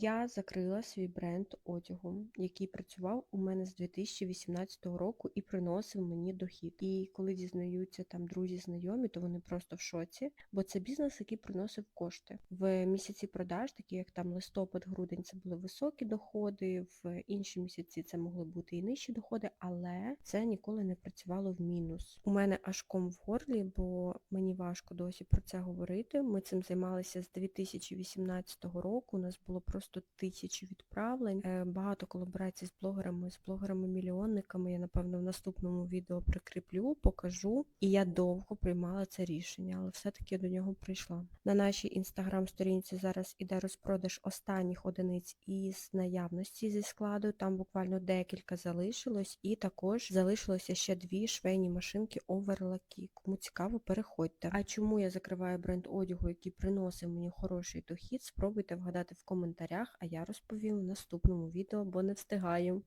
Я закрила свій бренд одягу, який працював у мене з 2018 року і приносив мені дохід. І коли дізнаються там друзі, знайомі, то вони просто в шоці, бо це бізнес, який приносив кошти. В місяці продаж, такі як там листопад, грудень, це були високі доходи, в інші місяці це могли бути і нижчі доходи, але це ніколи не працювало в мінус. У мене аж ком в горлі, бо мені важко досі про це говорити. Ми цим займалися з 2018 року. У нас було просто тисячі відправлень, е, багато колаборацій з блогерами, з блогерами-мільйонниками. Я напевно в наступному відео прикріплю, покажу. І я довго приймала це рішення, але все-таки до нього прийшла. На нашій інстаграм-сторінці зараз іде розпродаж останніх одиниць із наявності зі складу. Там буквально декілька залишилось, і також залишилося ще дві швейні машинки оверлакі. Кому цікаво, переходьте. А чому я закриваю бренд одягу, який приносив мені хороший дохід? Спробуйте вгадати в коментарях, а я розповім в наступному відео, бо не встигаю.